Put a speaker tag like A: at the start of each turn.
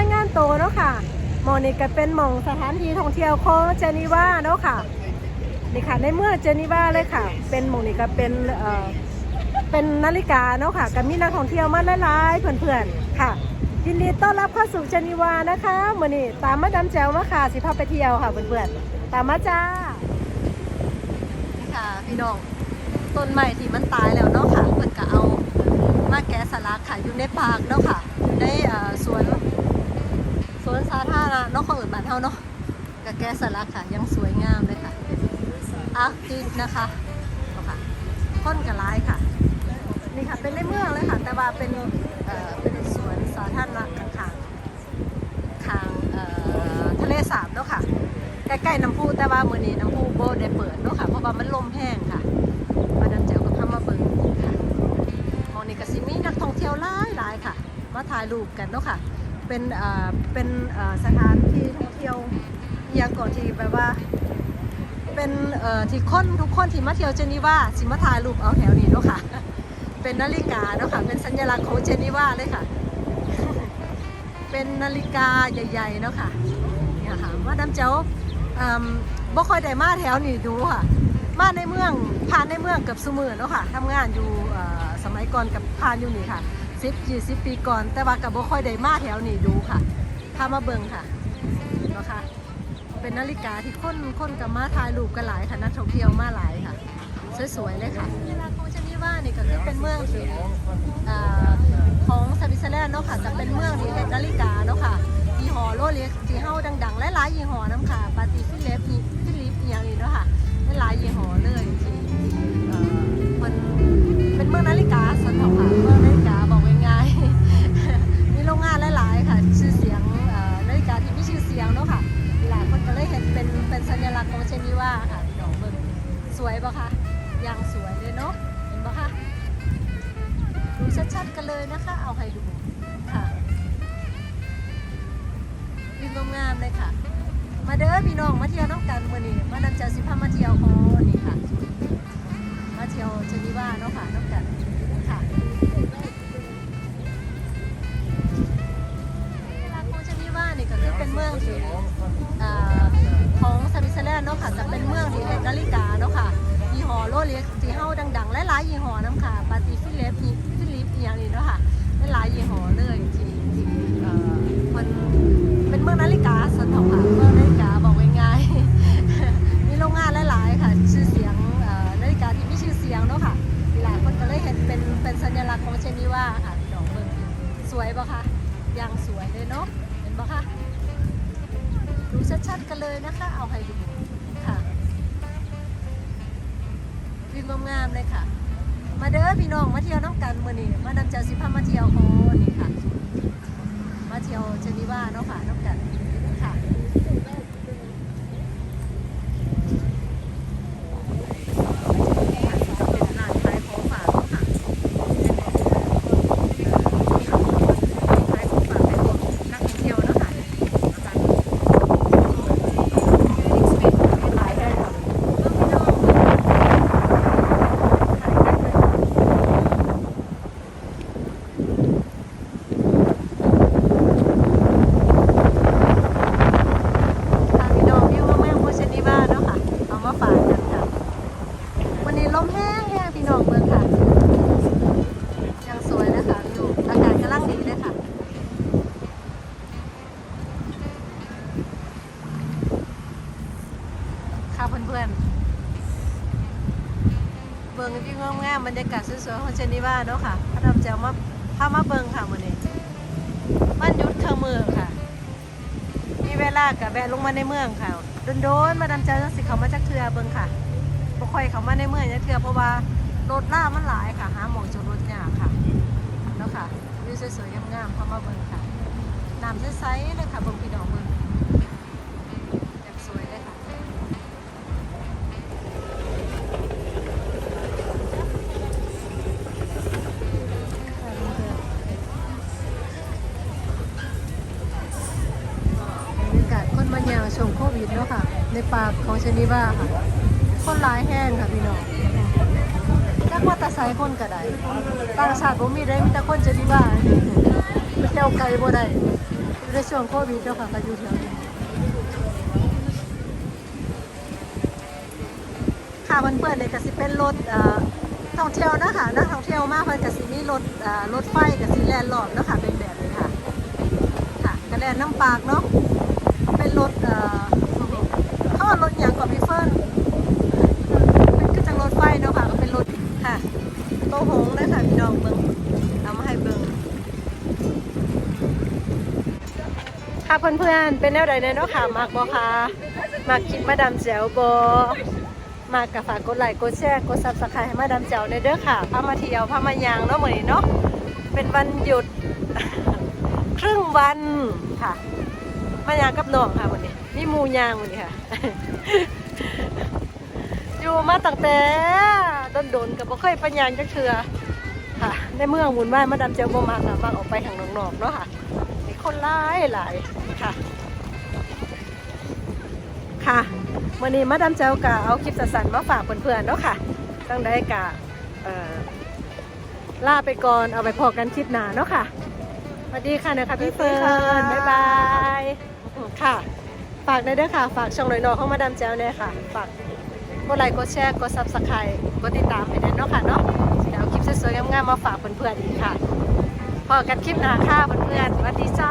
A: ายงานโตเนาะค่ะหมองนี่ก็เป็นหมองสถานที่ท่องเที่ยวของเจนีวาเนาะค่ะนี่ค่ะในเมื่อเจนีวาเลยค่ะ เป็นหมองนี่ก็เป็นเอ่อเป็นนาฬิกาเนาะค่ะก็มีนักท่องเที่ยวมาหลายๆเพื่อนๆค่ะยินดีต้อนรับเข้าสู่เจนีวานะคะมื่อนี้ตามมาดำแจวมาค่ะสิพาไปเที่ยวค่ะเพื่อนๆตามมาจ้านี่ค่ะพี่น้องต้นไม้ที่มันตายแล้วเนาะค่ะเพื่อนก็เอามาแกะสลักค่ะอยู่ในปากเนาะค่ะอยู่ในเอ่อสวน วนสาธารณะนาะเขาเอิดบ้านเฮาเนาะกับแกสลักค่ะ ยังสวยงามเลยค่ะอาร์ติสนะคะค่ะค้นกระไลค่ะ นี่ค่ะ เป็นในเมืองเลยค่ะ แต่ว่าเป็นเอ่อเป็นสวนสาธารณะข้างๆข้างเอ่อทะเลสาบเนาะค่ะ ใกล้ๆน้ำพุแต่ว่ามื้อนี้น้ำพุโบได้เปิดเนาะค่ะ เพราะว่ามันลมแห้งค่ะมาดามแจ๋วก็พามาเบิ่งค่ะมองนี้ก็สิมีนักท่องเที่ยวหลายหลายค่ะ มาถ่ายรูปกันเนาะค่ะ เป็นเป็นสถานที่ท่องเที่ยวอย่างก่อนที่แบบว่า เป็นที่คนทุกคนที่มาเที่ยวเจนีวาสิมาถ่ายรูปเอาแถวนี้เนาะค่ะ เป็นนาฬิกาเนาะค่ะเป็นสัญลักษณ์ของเจนีวาเลยค่ะ เป็นนาฬิกาใหญ่ๆเนาะค่ะเนี่ยค่ะมาดามเจ้าเอิ่มบ่ค่อยได้มาแถวนี้ดูค่ะ มาในเมืองผ่านในเมืองเกือบสมือเนาะค่ะทำงานอยู่สมัยก่อนกับผ่านอยู่นี่ค่ะ 10 20 ปีก่อน แต่ว่ากับบ่ค่อยได้มาแถวนี้ดูค่ะพามาเบิ่งค่ะเนะคะเป็นนาฬิกาที่คนคนกับมาถ่ายรูปกันหลายค่ะนักท่องเที่ยวมาหลายค่ะ สวยๆเลยค่ะเวลาของชนิว่านี่ก็คือเป็นเมืองที่ของสวิตเซอร์แลนด์เนาะค่ะจะเป็นเมืองที่เฮ็ดนาฬิกาเนาะค่ะยี่ห้อโรเล็กที่เฮาดังๆหลายๆยี่ห้อน้ำค่ะปาติฟิลิปฟิลิปอหย่างนี้เนาะค่ะหลายยี่ห้อเลยที่ที่เอ่อมัน อย่างสวยเลยเนาะเห็นปะคะดูชัดๆกันเลยนะคะ เอาให้ดูค่ะวิวงามๆเลยค่ะ มาเด้อพี่น้องมาเที่ยวน้องกันวันนี้มาเจ้าายยี่ห้อน้ำค่ะปาติฟิลิปฟิลิปอย่างนี้เนาะค่ะหลายยี่ห้อเลยที่ที่เอ่อมันเป็นเมืองนาฬิกาสันทองค่ะเมืองนาฬิกาบอกง่ายๆมีโรงงานหลายๆค่ะชื่อเสียงเอ่อนาฬิกาที่มีชื่อเสียงเนาะค่ะหลายคนก็เลยเห็นเป็นเป็นสัญลักษณ์ของเชนิว่าค่ะพี่น้องเบิ่งสวยปะคะยังสวยเลยเนาะเห็นปะคะดูชัดๆกันเลยนะคะ เอาให้ดูค่ะวิวงามๆเลยค่ะ มาเด้อพี่น้องมาเที่ยวน้ำกันมื้อนี้มานำเจ้าสิพามาเที่ยวโคนี่ค่ะ มาเที่ยวเจนีวาเนาะค่ะน้ำกันค่ะเป็นร้านขายของฝากเนาะค่ะขายของฝากให้พวกนักท่องเที่ยวเนาะค่ะอาจารย์หลายได้ค่ะเบิ่งพี่น้อง ทางพี่น้องวิวเมืองโพชนิวาเนาะค่ะ เอามาฝากกันค่ะ วันนี้ลมแห้งแห้งพี่น้องเมืองค่ะ ยังสวยนะคะวิวอากาศกำลังดีเลยค่ะ ค่ะเพื่อนเบิ่งวิวงงามๆบรรยากาศสวยๆของเชนิวาเนาะค่ะพระดำจะมาพามาเบิ่งค่ะมื้อนี้มันยุดเครื่องมือค่ะ มีเวลากับแวะลงมาในเมืองค่ะโดนๆมาดำเจ้าจังสิเขามาจากเทือเบิ่งค่ะบ่ค่อยเขามาในเมืองจักเทือเพราะว่ารถล่ามันหลายค่ะหาหมองจอดรถยากค่ะเนาะค่ะวิวสวยๆงามๆเข้ามาเบิ่งค่ะน้ำใสๆเลยค่ะเบิ่ง ในปากของชนิบ้าค่ะ คนหลายแห้งค่ะพี่น้องจักว่าแตาไซคนก็ไดต่างชาติบ่มีได้มีแต่คนชนิบ้าไปเที่ยวไกลบ่ได้ในช่วงโควิดเนาะค่ะก็อยู่แถวนี้ค่ะเพื่อนๆเนี่ยก็สิเป็นรถท่องเที่ยวนะคะนักท่องเที่ยวมากเพิ่นก็สิมีรถรถไฟก็สิแล่นรอบนะค่ะเป็นแบบนี้ค่ะ ค่ะก็แลนน้ำปากเนาะเป็นรถ รถอย่างกับพี่เฟิร์นเป็นก็จังรถไฟเนาะค่ะก็เป็นรถค่ะโตหงเลยค่ะพี่น้องเบิงเอามาให้เบิงค่ะเพื่อนๆเป็นแนวใดเนาะค่ะมากบ่คะมากคลิปมาดามแจ๋วบ่มากกับฝากกดไลค์กดแชร์กดซับสไครต์ให้มาดามแจ๋วในเด้อค่ะพามาเที่ยวพามายางเนาะเหมือนเนาะเป็นวันหยุดครึ่งวันค่ะมายางกับน้องค่ะมื้อนี้ มีหมู่ยางมื้อนี้ค่ะ อยู่มาตั้งแต่โดนๆก็บ่เคยไปยาจักเทือค่ะในเมืองหมุนว่ายมาดามแจ๋วบ่มากค่ะมากออกไปข้างนอกๆเนาะค่ะมีคนหลายหลายค่ะ ค่ะวันนี้มาดามเจ้ากะเอาคลิปสั้นๆมาฝากเพื่อนๆเนาะค่ะตั้งได้กะเอ่อลาไปก่อนเอาไปพอกันคลิปหน้าเนาะค่ะสวัสดีค่ะนะคะพี่เฟิร์นบ๊ายบายค่ะ ฝากได้ด้วยค่ะ ฝากช่องหน่อยๆของมาดามแจ้วเนี่ยค่ะ ฝากกดไลค์กดแชร์กดซับสไครต์กดติดตามให้ด้วยเนาะค่ะเนาะเดี๋ยวคลิปสวยๆงามๆมาฝากเพื่อนๆอีกค่ะพอกันคลิปหน้าค่ะเพื่อนๆสวัสดีจ้า